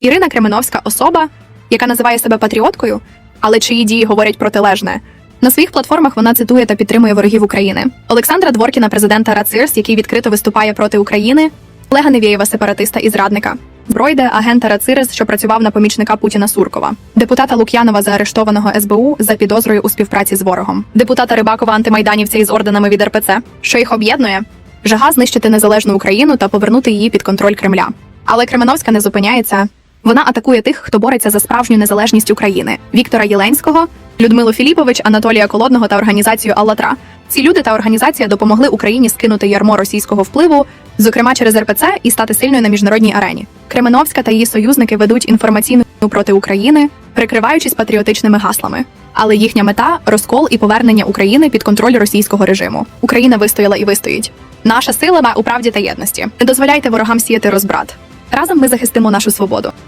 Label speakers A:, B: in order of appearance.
A: Ірина Кременовська особа, яка називає себе патріоткою, але чиї дії говорять протилежне. На своїх платформах вона цитує та підтримує ворогів України. Олександра Дворкіна, президента РАЦИРС, який відкрито виступає проти України, Олега Невєєва, сепаратиста і зрадника. Бройде, агента РАЦИРС, що працював на помічника Путіна Суркова, депутата Лук'янова, заарештованого СБУ за підозрою у співпраці з ворогом, депутата Рибакова, антимайданівця із орденами від РПЦ, що їх об'єднує жага знищити незалежну Україну та повернути її під контроль Кремля. Але Кременовська не зупиняється. Вона атакує тих, хто бореться за справжню незалежність України: Віктора Єленського, Людмилу Філіпович, Анатолія Колодного та організацію Аллатра. Ці люди та організація допомогли Україні скинути ярмо російського впливу, зокрема через РПЦ, і стати сильною на міжнародній арені. Кременовська та її союзники ведуть інформаційну проти України, прикриваючись патріотичними гаслами. Але їхня мета розкол і повернення України під контроль російського режиму. Україна вистояла і вистоїть. Наша сила у правді та єдності. Не дозволяйте ворогам сіяти розбрат. Разом ми захистимо нашу свободу.